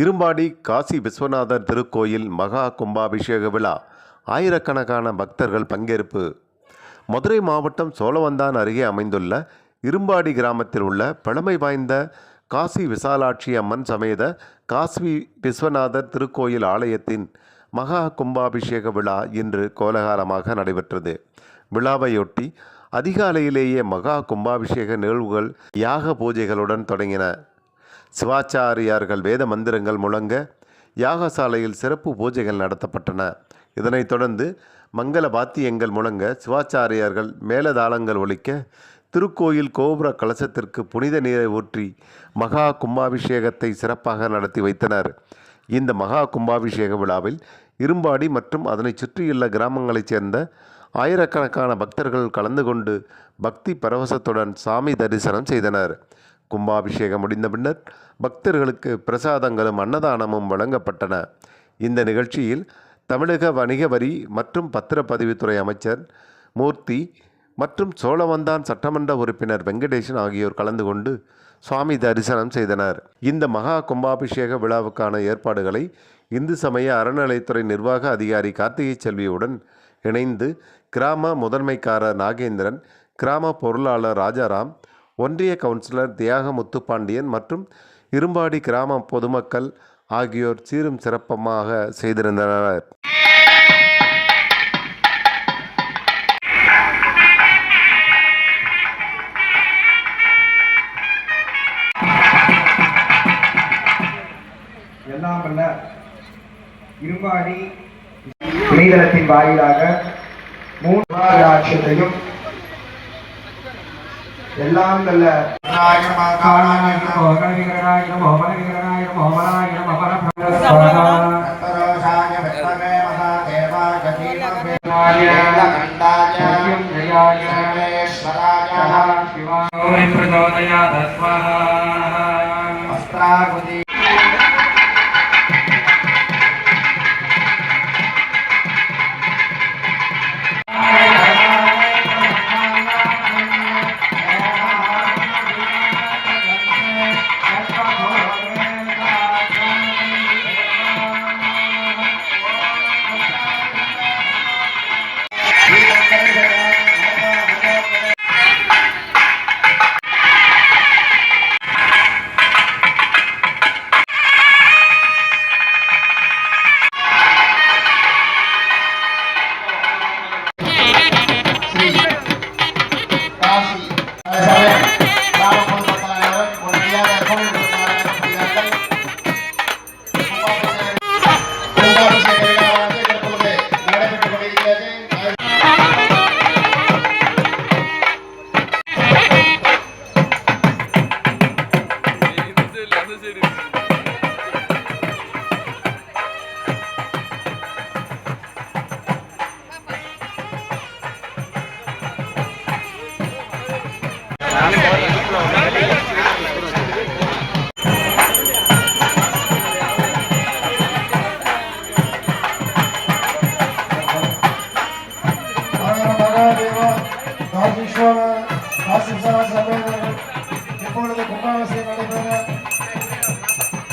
இரும்பாடி காசி விஸ்வநாதர் திருக்கோயில் மகா கும்பாபிஷேக விழா. ஆயிரக்கணக்கான பக்தர்கள் பங்கேற்பு. மதுரை மாவட்டம் சோழவந்தான் அருகே அமைந்துள்ள இரும்பாடி கிராமத்தில் உள்ள பழமை வாய்ந்த காசி விசாலாட்சி அம்மன் சமேத காசி விஸ்வநாதர் திருக்கோயில் ஆலயத்தின் மகா கும்பாபிஷேக விழா இன்று கோலாகலமாக நடைபெற்றது. விழாவையொட்டி அதிகாலையிலேயே மகா கும்பாபிஷேக நிகழ்வுகள் யாக பூஜைகளுடன் தொடங்கின. சிவாச்சாரியார்கள் வேத மந்திரங்கள் முழங்க யாகசாலையில் சிறப்பு பூஜைகள் நடத்தப்பட்டன. இதனைத் தொடர்ந்து மங்கள வாத்தியங்கள் முழங்க சிவாச்சாரியார்கள் மேலதாளங்கள் ஒழிக்க திருக்கோயில் கோபுர கலசத்திற்கு புனித நீரை ஊற்றி மகா கும்பாபிஷேகத்தை சிறப்பாக நடத்தி வைத்தனர். இந்த மகா கும்பாபிஷேக விழாவில் இரும்பாடி மற்றும் அதனை சுற்றியுள்ள கிராமங்களைச் சேர்ந்த ஆயிரக்கணக்கான பக்தர்கள் கலந்து கொண்டு பக்தி பரவசத்துடன் சாமி தரிசனம் செய்தனர். கும்பாபிஷேகம் முடிந்த பின்னர் பக்தர்களுக்கு பிரசாதங்களும் அன்னதானமும் வழங்கப்பட்டன. இந்த நிகழ்ச்சியில் தமிழக வணிக வரி மற்றும் பத்திரப்பதிவுத்துறை அமைச்சர் மூர்த்தி மற்றும் சோழவந்தான் சட்டமன்ற உறுப்பினர் வெங்கடேசன் ஆகியோர் கலந்து கொண்டு சுவாமி தரிசனம் செய்தனர். இந்த மகா கும்பாபிஷேக விழாவுக்கான ஏற்பாடுகளை இந்து சமய அறநிலைத்துறை நிர்வாக அதிகாரி கார்த்திகை செல்வியுடன் இணைந்து கிராம முதன்மைக்காரர் நாகேந்திரன் கிராம பொருளாளர் ராஜாராம் ஒன்றிய கவுன்சிலர் தியாக முத்துப்பாண்டியன் மற்றும் இரும்பாடி கிராம பொதுமக்கள் ஆகியோர் சீரும் சிறப்பமாக செய்திருந்தனர். எல்லாம் வல்ல இரும்பாடி இணையதளத்தின் வாயிலாக மூன்று ஆட்சியத்தையும் எல்லாம் வல்ல அஸ்திராகுதி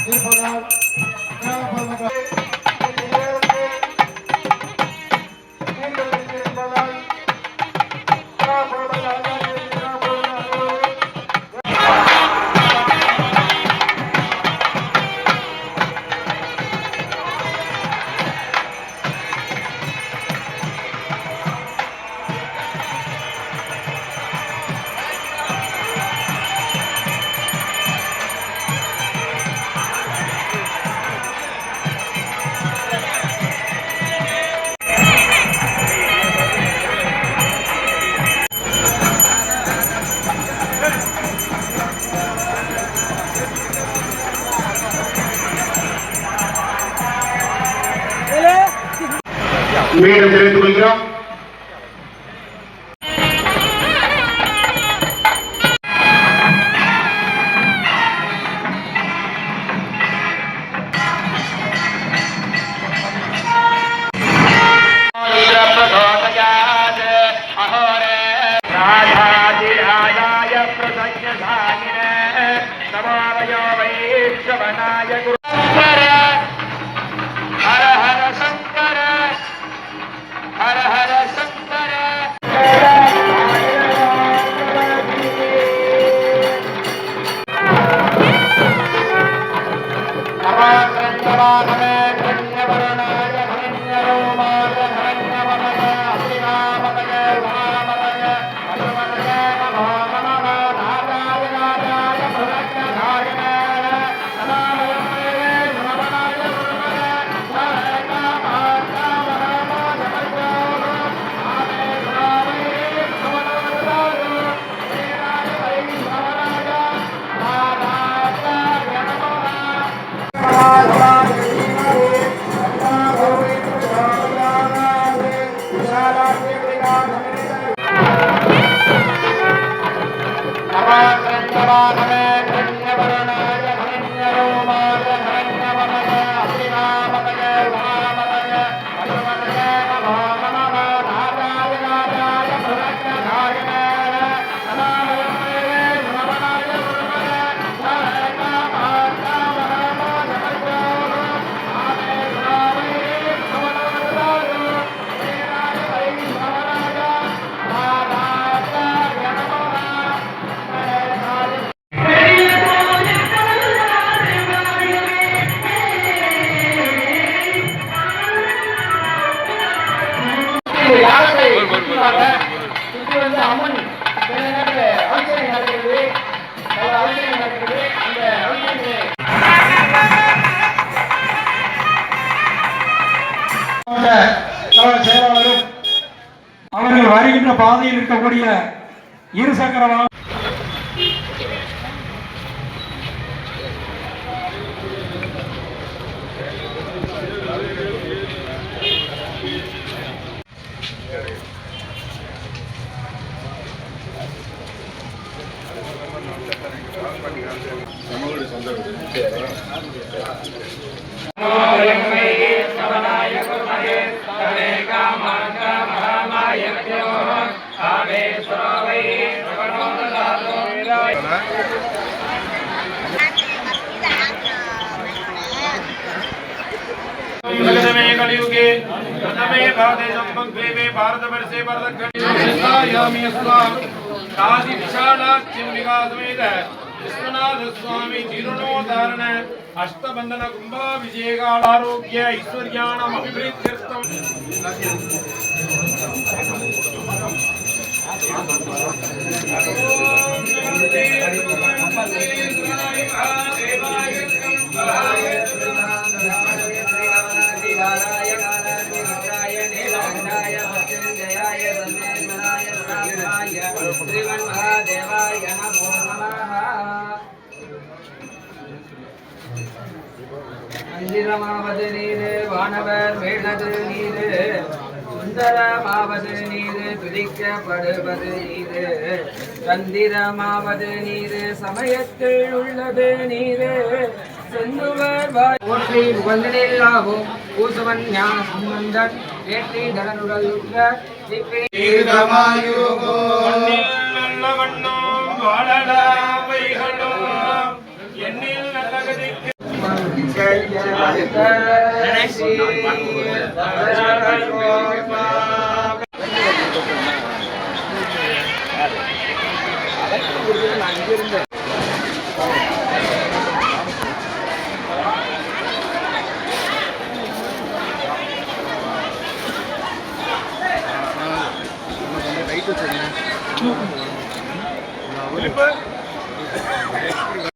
বীরপাড়ার నమామయో వైశ్రవణాయ గురు హర హర శంకర హర హర శంకర. నమా பாதையில் இருக்கக்கூடிய இருசக்கர வாகனம். कलियुगे प्रथमे भारते सम्भग्रे भारतवर्षे भरतखण्डायामि अस्मान् कादिविशालाख्यं निकासमेत विश्वनाथ स्वामी जीर्णोद्धारण अष्टबन्धन कुम्भाभिषेकालारोग्य ऐश्वर्याणामभिवृद्ध्यर्थम् श्रीमन्महादेवाय नमो नमः மந்திரமாவது நீரு வானவர் வேணது நீரு சுந்தரமாவது நீரு துதிக்கப்படுவது நீரு. சந்திரமாவது நீரு சமயத்தில் உள்ளது நீரு. செந்துவர் போற்றி உகந்தனில்லாகும் பூசவன் ஞான சம்பந்தன் வேற்றி தரனுடல் மண்ணில் Felipe.